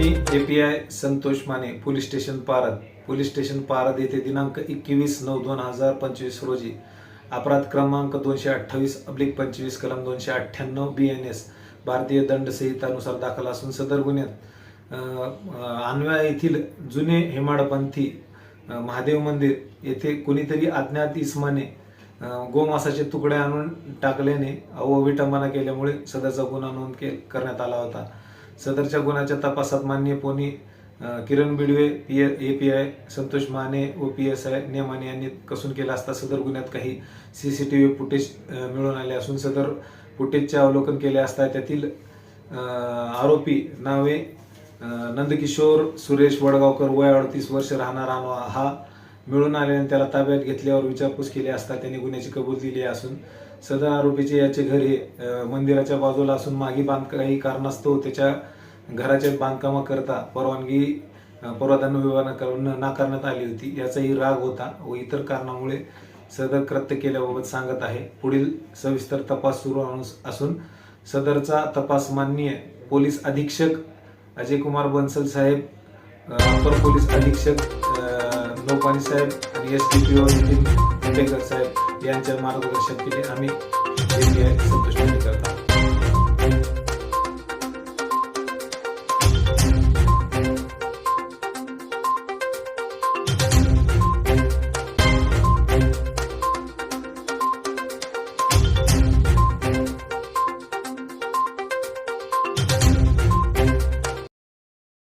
API Santosh Mane police station Parad. Police station Parad येथे दिनांक एकवीस नऊ दोन हजार पंचवीस रोजी अपराध क्रमांक दोनशे अठ्ठावीस अब्लिक पंचवीस कलम दोनशे अठ्ठ्याण्णव बी एन एस भारतीय दंड संहितानुसार दाखल असून सदर गुन्ह्यात अं, येथील जुने हेमाडपंथी महादेव मंदिर येथे कुणीतरी अज्ञात इस्माने गोमासाचे तुकडे आणून टाकल्याने अवविटंबना केल्यामुळे सदरचा गुन्हा नोंद के करण्यात आला होता. सदरच्या गुन्ह्याच्या तपासात मान्य pony Kiran Bidwe P A P I Santosh Mane व पी एस आय नेमाने यांनी कसून केला असता सदर गुन्ह्यात काही C C T V footage मिळून आले असून सदर फुटेजचे अवलोकन केले असता त्यातील आरोपी नावे नंदकिशोर सुरेश वडगावकर वय अडतीस वर्ष राहणार हा मिळून आल्याने त्याला ताब्यात घेतल्यावर विचारपूस केली असता त्यांनी गुन्ह्याची कबूल दिली असून सदर आरोपीचे याचे घर हे मंदिराच्या बाजूला असून मागे बांध काही कारणास्तव त्याच्या घराच्या बांधकामाकरता परवानगी अं, विभागाकडून नाकारण्यात आली होती. याचाही राग होता व इतर कारणामुळे सदर कृत्य केल्याबाबत सांगत आहे. पुढील सविस्तर तपास सुरू असून सदरचा तपास माननीय पोलीस अधीक्षक अजय कुमार बन्सल साहेब अपर पोलीस अधीक्षक लोकवाणी साहेब आणि S D P O Nitin Pendekar साहेब यांच्या मार्गदर्शन केले. आम्ही संतुष्ट संतोष